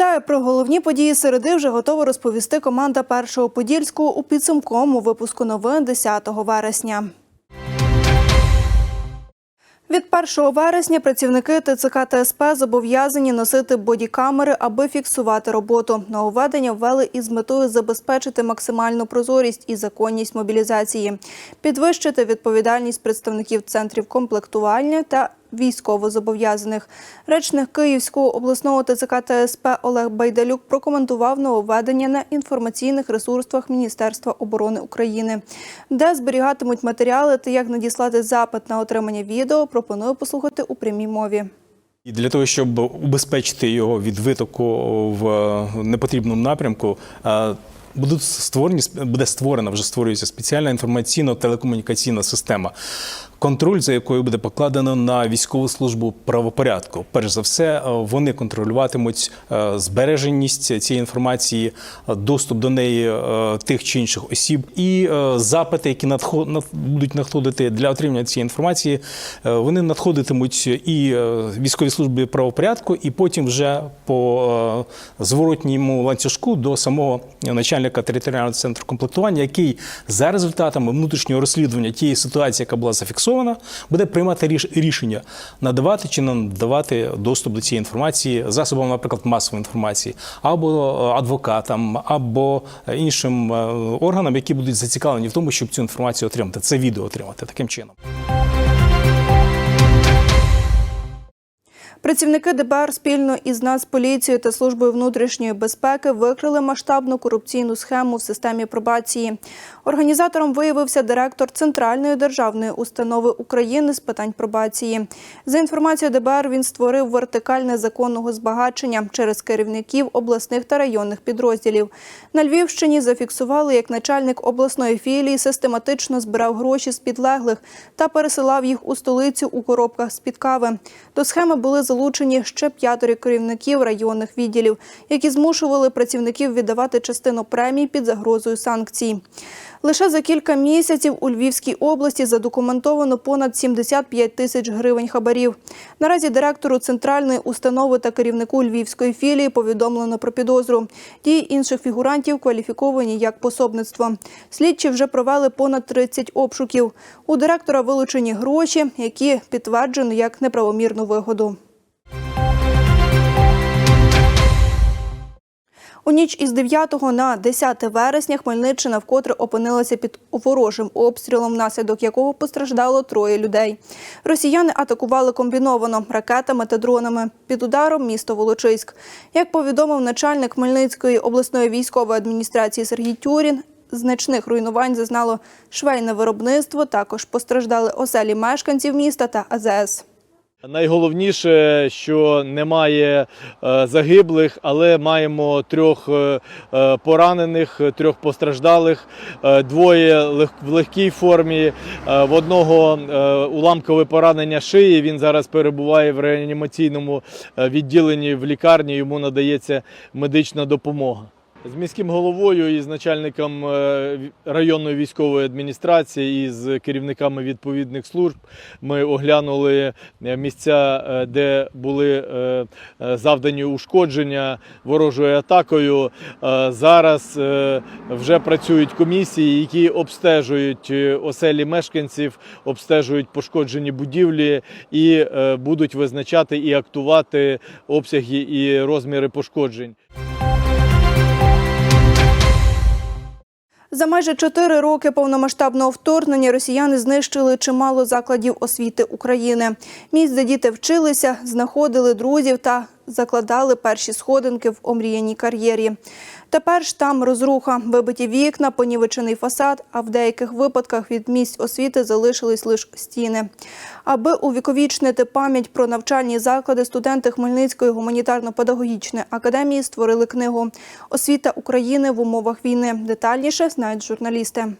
Вітаю про головні події середи. Вже готова розповісти команда першого подільського у підсумковому випуску новин 10 вересня. Від 1 вересня працівники ТЦК та СП зобов'язані носити бодікамери, аби фіксувати роботу. Нововведення ввели із метою забезпечити максимальну прозорість і законність мобілізації, підвищити відповідальність представників центрів комплектування та військовозобов'язаних. Речник Київського обласного ТЦК та СП Олег Байдалюк прокоментував нововведення на інформаційних ресурсах Міністерства оборони України, де зберігатимуть матеріали та як надіслати запит на отримання відео. Пропоную послухати у прямій мові. І для того, щоб убезпечити його від витоку в непотрібному напрямку, е, будуть створені буде створена, вже створюється спеціальна інформаційно-телекомунікаційна система. Контроль, за якою буде покладено на військову службу правопорядку. Перш за все, е, вони контролюватимуть е, збереженість цієї інформації, е, доступ до неї тих чи інших осіб, і запити, які надход, будуть надходити для отримання цієї інформації, вони надходитимуть і військовій службі правопорядку, і потім вже по зворотньому ланцюжку до самого начальника територіального центру комплектування, який за результатами внутрішнього розслідування тієї ситуації, яка була зафіксована, буде приймати ріш- рішення надавати чи не надавати доступ до цієї інформації засобам, наприклад, масової інформації, або е, адвокатам, або е, іншим е, органам, які будуть зацікавлені в тому, щоб цю інформацію отримати, це відео отримати таким чином. Працівники ДБР спільно із Нацполіцією та службою внутрішньої безпеки викрили масштабну корупційну схему в системі пробації. Організатором виявився директор Центральної державної установи України з питань пробації. За інформацією ДБР, він створив вертикаль незаконного збагачення через керівників обласних та районних підрозділів. На Львівщині зафіксували, як начальник обласної філії систематично збирав гроші з підлеглих та пересилав їх у столицю у коробках з-під кави. До схеми були залучені ще п'ятеро керівників районних відділів, які змушували працівників віддавати частину премій під загрозою санкцій. Лише за кілька місяців у Львівській області задокументовано понад 75 тисяч гривень хабарів. Наразі директору центральної установи та керівнику львівської філії повідомлено про підозру. Дії інших фігурантів кваліфіковані як пособництво. Слідчі вже провели понад 30 обшуків. У директора вилучені гроші, які підтверджено як неправомірну вигоду. У ніч із 9 на 10 вересня Хмельниччина вкотре опинилася під ворожим обстрілом, внаслідок якого постраждало троє людей. Росіяни атакували комбіновано ракетами та дронами. Під ударом місто Волочиськ. Як повідомив начальник Хмельницької обласної військової адміністрації Сергій Тюрін, значних руйнувань зазнало швейне виробництво. Також постраждали оселі мешканців міста та АЗС. Найголовніше, що немає е, загиблих, але маємо трьох е, е, поранених, трьох постраждалих, двоє в легкій формі. В одного уламкове поранення шиї. Він зараз перебуває в реанімаційному відділенні в лікарні. Йому надається медична допомога. З міським головою і з начальником е, районної військової адміністрації і з керівниками відповідних служб ми оглянули е, місця, е, де були завдані ушкодження ворожою атакою. Зараз вже працюють комісії, які обстежують оселі мешканців, обстежують пошкоджені будівлі і будуть визначати і актувати обсяги і розміри пошкоджень. За майже чотири роки повномасштабного вторгнення росіяни знищили чимало закладів освіти України. Місць, де діти вчилися, знаходили друзів та закладали перші сходинки в омріяній кар'єрі. Тепер ж там розруха, вибиті вікна, понівечений фасад, а в деяких випадках від місць освіти залишились лише стіни. Аби увіковічнити пам'ять про навчальні заклади, студенти Хмельницької гуманітарно-педагогічної академії створили книгу Освіта України в умовах війни. Детальніше знають журналісти.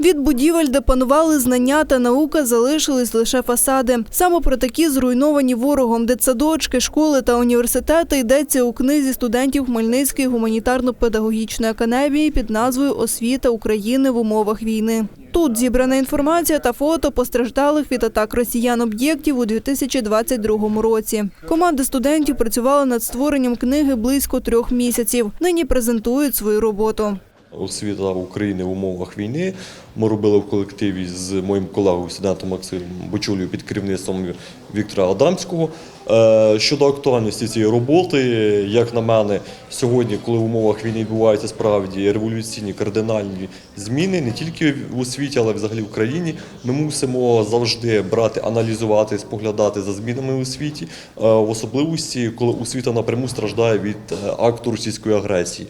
Від будівель, де панували знання та наука, залишились лише фасади. Саме про такі зруйновані ворогом дитсадочки, школи та університети йдеться у книзі студентів Хмельницької гуманітарно-педагогічної академії під назвою Освіта України в умовах війни. Тут зібрана інформація та фото постраждалих від атак росіян об'єктів у 2022 році. Команда студентів працювала над створенням книги близько трьох місяців. Нині презентують свою роботу. Освіта України в умовах війни. Ми робили в колективі з моїм колегою, студентом Максимом Бочулею під керівництвом Віктора Адамського. Е, Щодо актуальності цієї роботи, як на мене, сьогодні, коли в умовах війни відбуваються справді революційні кардинальні зміни, не тільки в освіті, але й взагалі в країні, ми мусимо завжди брати, аналізувати, споглядати за змінами у світі, е, в особливості, коли освіта напряму страждає від е, акту російської агресії.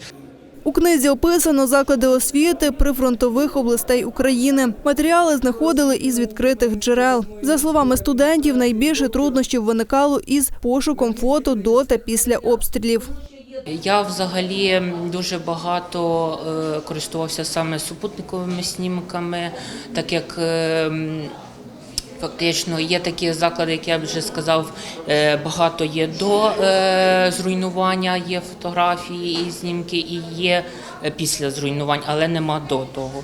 У книзі описано заклади освіти прифронтових областей України. Матеріали знаходили із відкритих джерел. За словами студентів, найбільше труднощів виникало із пошуком фото до та після обстрілів. Я взагалі дуже багато е, користувався саме супутниковими снімками, так як е, м, фактично є такі заклади, як я вже сказав, е, багато є до е, зруйнування, є фотографії і знімки, і є е, після зруйнувань, але нема до того.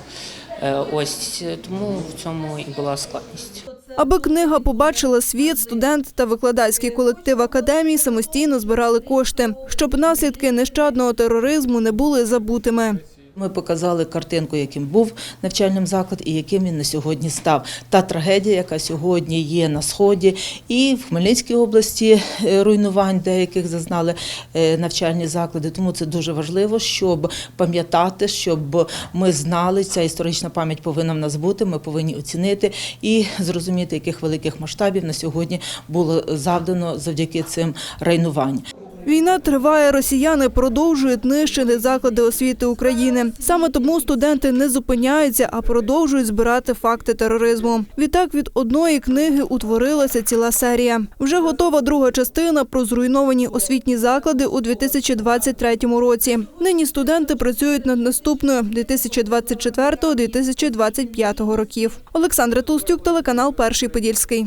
Ось тому в цьому і була складність. Аби книга побачила світ, студент та викладацький колектив академії самостійно збирали кошти, щоб наслідки нещадного тероризму не були забутими. Ми показали картинку, яким був навчальним заклад і яким він на сьогодні став. Та трагедія, яка сьогодні є на сході, і в Хмельницькій області е, руйнувань деяких зазнали е, навчальні заклади. Тому це дуже важливо, щоб пам'ятати, щоб ми знали, ця історична пам'ять повинна в нас бути. Ми повинні оцінити і зрозуміти, яких великих масштабів на сьогодні було завдано завдяки цим руйнуванням. Війна триває, росіяни продовжують нищити заклади освіти України. Саме тому студенти не зупиняються, а продовжують збирати факти тероризму. Відтак від одної книги утворилася ціла серія. Вже готова друга частина про зруйновані освітні заклади у 2023 році. Нині студенти працюють над наступною 2024-2025 років. Олександра Толстюк, телеканал Перший Подільський.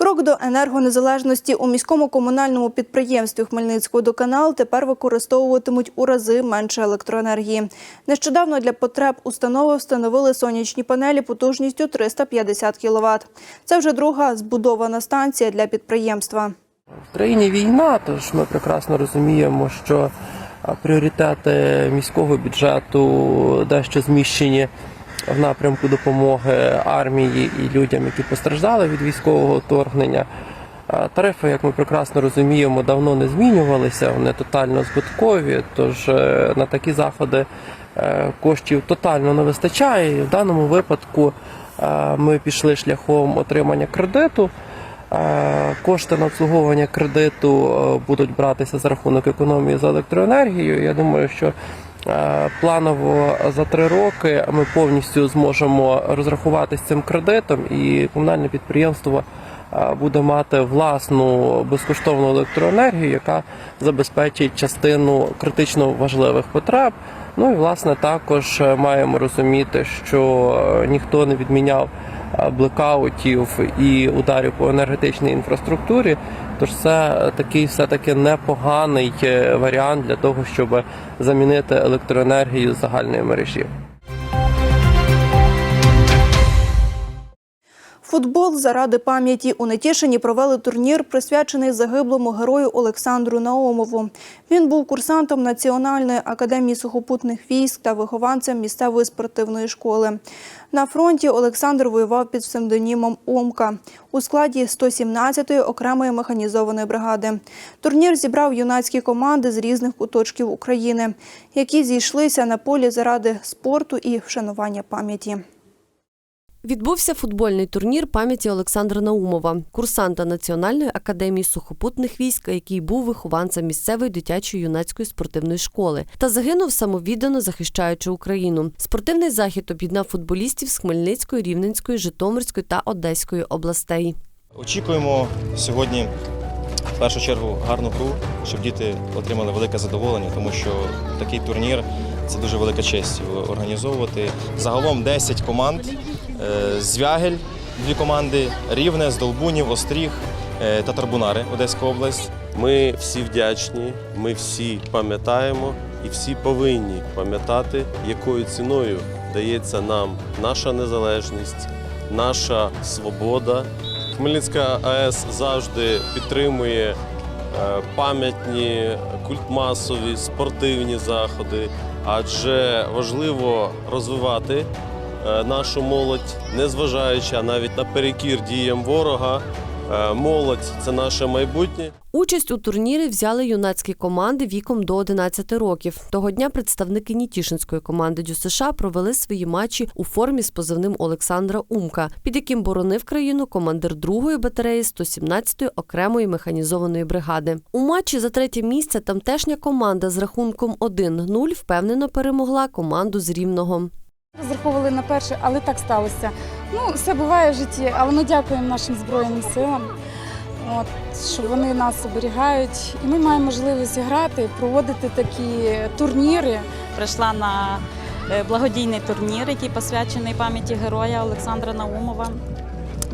Крок до енергонезалежності у міському комунальному підприємстві Хмельницького доканал тепер використовуватимуть у рази менше електроенергії. Нещодавно для потреб установи встановили сонячні панелі потужністю 350 кВт. Це вже друга збудована станція для підприємства. В країні війна, тож ми прекрасно розуміємо, що пріоритети міського бюджету дещо зміщені в напрямку допомоги армії і людям, які постраждали від військового вторгнення. Тарифи, як ми прекрасно розуміємо, давно не змінювалися, вони тотально збиткові. Тож е, на такі заходи е, коштів тотально не вистачає. І в даному випадку е, ми пішли шляхом отримання кредиту. Кошти на обслуговування кредиту будуть братися за рахунок економії за електроенергію. Я думаю, що планово за три роки ми повністю зможемо розрахуватися цим кредитом, і комунальне підприємство е, буде мати власну безкоштовну електроенергію, яка забезпечить частину критично важливих потреб. Ну і власне також е, маємо розуміти, що е, ніхто не відміняв е, блекаутів і ударів по енергетичній інфраструктурі. Тож це такий все-таки непоганий е, варіант для того, щоб замінити електроенергію загальної мережі. Футбол заради пам'яті у Нетішині провели турнір, присвячений загиблому герою Олександру Наумову. Він був курсантом Національної академії сухопутних військ та вихованцем місцевої спортивної школи. На фронті Олександр воював під псевдонімом Омка у складі 117-ї окремої механізованої бригади. Турнір зібрав юнацькі команди з різних куточків України, які зійшлися на полі заради спорту і вшанування пам'яті. Відбувся футбольний турнір пам'яті Олександра Наумова, курсанта Національної академії сухопутних військ, який був вихованцем місцевої дитячої юнацької спортивної школи, та загинув самовіддано захищаючи Україну. Спортивний захід об'єднав футболістів з Хмельницької, Рівненської, Житомирської та Одеської областей. Очікуємо сьогодні в першу чергу гарну гру, щоб діти отримали велике задоволення, тому що такий турнір це дуже велика честь організовувати. Загалом 10 команд. Е, Звягель, дві команди, Рівне, Здолбунів, Остріг е, та Тарбунари, Одеська область. Ми всі вдячні, ми всі пам'ятаємо і всі повинні пам'ятати, якою ціною дається нам наша незалежність, наша свобода. Хмельницька АЕС завжди підтримує е, пам'ятні, культмасові, спортивні заходи, адже важливо розвивати нашу молодь, незважаючи а навіть наперекір діям ворога. Е, Молодь це наше майбутнє. Участь у турнірі взяли юнацькі команди віком до 11 років. Того дня представники Нітішинської команди ДЮСШ провели свої матчі у формі з позивним Олександра Умка, під яким боронив країну командир другої батареї 117-ї окремої механізованої бригади. У матчі за третє місце тамтешня команда з рахунком 1-0 впевнено перемогла команду з Рівного. Розраховували на перше, але так сталося. Ну, все буває в житті, але ми дякуємо нашим Збройним силам, от, що вони нас оберігають. І ми маємо можливість грати, проводити такі турніри. прийшла на е, благодійний турнір, який посвячений пам'яті героя Олександра Наумова.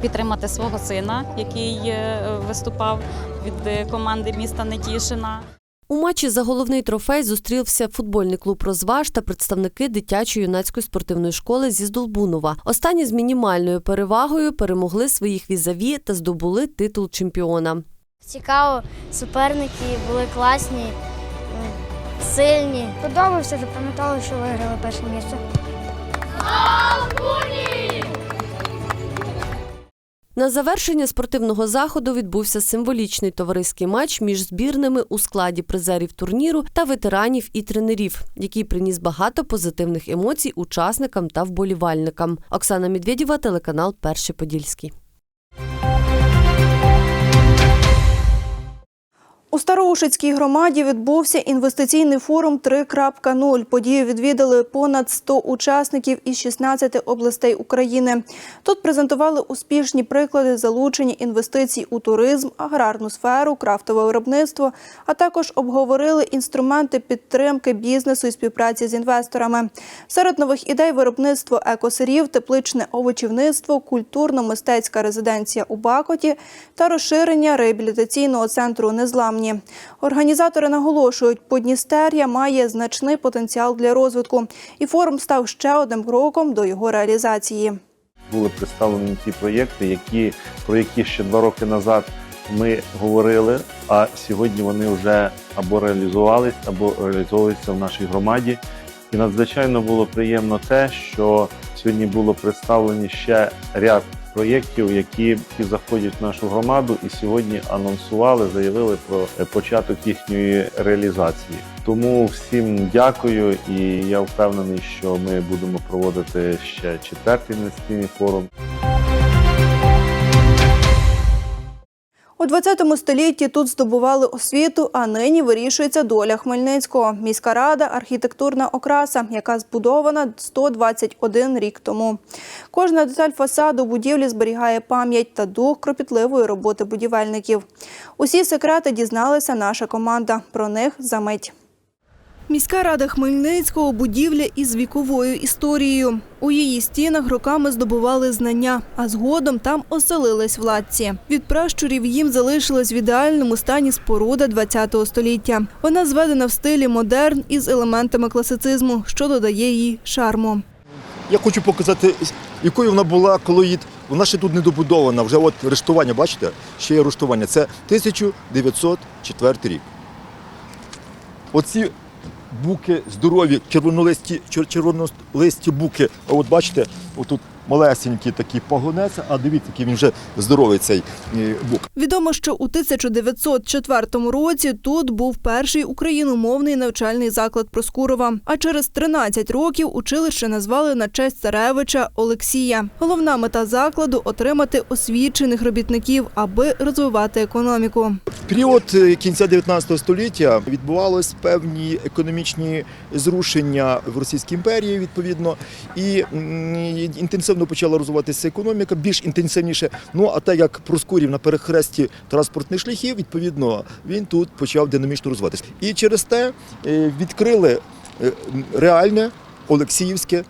Підтримати свого сина, який е, виступав від е, команди міста Нетішина. У матчі за головний трофей зустрівся футбольний клуб Розваж та представники дитячої юнацької спортивної школи зі Здолбунова. Останні з мінімальною перевагою перемогли своїх візаві та здобули титул чемпіона. Цікаво, суперники були класні, сильні. Подобався, запам'ятали, що виграли перше місце. На завершення спортивного заходу відбувся символічний товариський матч між збірними у складі призерів турніру та ветеранів і тренерів, який приніс багато позитивних емоцій учасникам та вболівальникам. Оксана Медведєва, телеканал Перший Подільський. У Староушицькій громаді відбувся інвестиційний форум 3.0. Подію відвідали понад 100 учасників із 16 областей України. Тут презентували успішні приклади залучення інвестицій у туризм, аграрну сферу, крафтове виробництво, а також обговорили інструменти підтримки бізнесу і співпраці з інвесторами. Серед нових ідей виробництво екосирів, тепличне овочівництво, культурно-мистецька резиденція у Бакоті та розширення реабілітаційного центру Незламні. Організатори наголошують, Подністер'я має значний потенціал для розвитку, і форум став ще одним кроком до його реалізації. були представлені ті проєкти, які, про які ще два роки назад ми говорили, а сьогодні вони вже або реалізувались, або реалізовуються в нашій громаді. І надзвичайно було приємно те, що сьогодні було представлені ще ряд проєктів, які, заходять в нашу громаду, і сьогодні анонсували, заявили про е, початок їхньої реалізації. Тому всім дякую, і я впевнений, що ми будемо проводити ще четвертий інвестиційний форум. У 20 столітті тут здобували освіту, а нині вирішується доля Хмельницького. Міська рада архітектурна окраса, яка збудована 121 рік тому. Кожна деталь фасаду будівлі зберігає пам'ять та дух кропітливої роботи будівельників. Усі секрети дізналася наша команда. Про них за мить. Міська рада Хмельницького будівля із віковою історією. У її стінах роками здобували знання, а згодом там оселились владці. Від пращурів їм залишилась в ідеальному стані споруда ХХ століття. Вона зведена в стилі модерн із елементами класицизму, що додає їй шарму. Я хочу показати, якою вона була, коли вона ще тут не добудована. Вже от рештування, бачите? Ще є рештування. Це 1904 рік. Оці буки здорові, червонолисті, чер- червонолисті буки. А от бачите, отут малесенький такий пагонець, а дивіться, який він вже здоровий цей е, бук. Відомо, що у 1904 році тут був перший україномовний навчальний заклад Проскурова. А через 13 років училище назвали на честь царевича Олексія. Головна мета закладу отримати освічених робітників, аби розвивати економіку. В період е, кінця 19 століття відбувалось певні економічні зрушення в Російській імперії, відповідно, і м, інтенсивно почала розвиватися економіка, більш інтенсивніше. Ну а так як Проскурів на перехресті транспортних шляхів, відповідно, він тут почав динамічно розвиватися. І через те е, відкрили е, реальне Олексіївське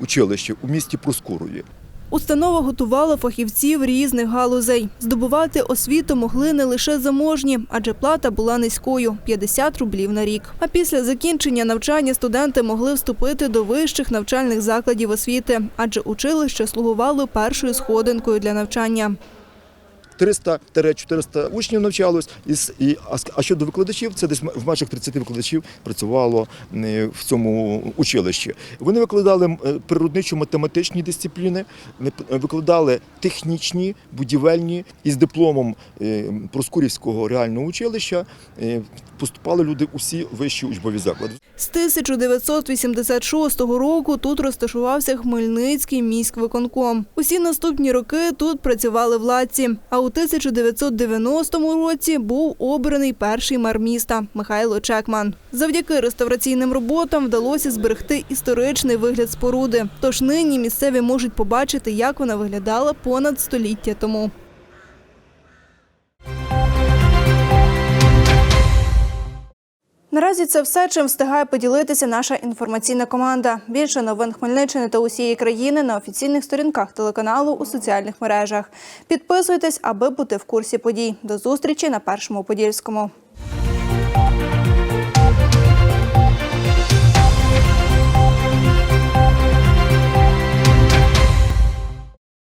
училище у місті Проскурові. Установа готувала фахівців різних галузей. Здобувати освіту могли не лише заможні, адже плата була низькою 50 рублів на рік. А після закінчення навчання студенти могли вступити до вищих навчальних закладів освіти, адже училище слугувало першою сходинкою для навчання. 300-400 учнів навчалось, і, а щодо викладачів, це десь в межах 30 викладачів працювало е, в цьому училищі. Вони викладали е, природничо-математичні дисципліни, не викладали технічні, будівельні, і з дипломом е, Проскурівського реального училища е, поступали люди усі вищі учбові заклади. З 1986 року тут розташувався Хмельницький міськвиконком. Усі наступні роки тут працювали владці. А у 1990 році був обраний перший мер міста Михайло Чекман. Завдяки реставраційним роботам вдалося зберегти історичний вигляд споруди. Тож нині місцеві можуть побачити, як вона виглядала понад століття тому. Наразі це все, чим встигає поділитися наша інформаційна команда. Більше новин Хмельниччини та усієї країни на офіційних сторінках телеканалу у соціальних мережах. Підписуйтесь, аби бути в курсі подій. До зустрічі на першому подільському.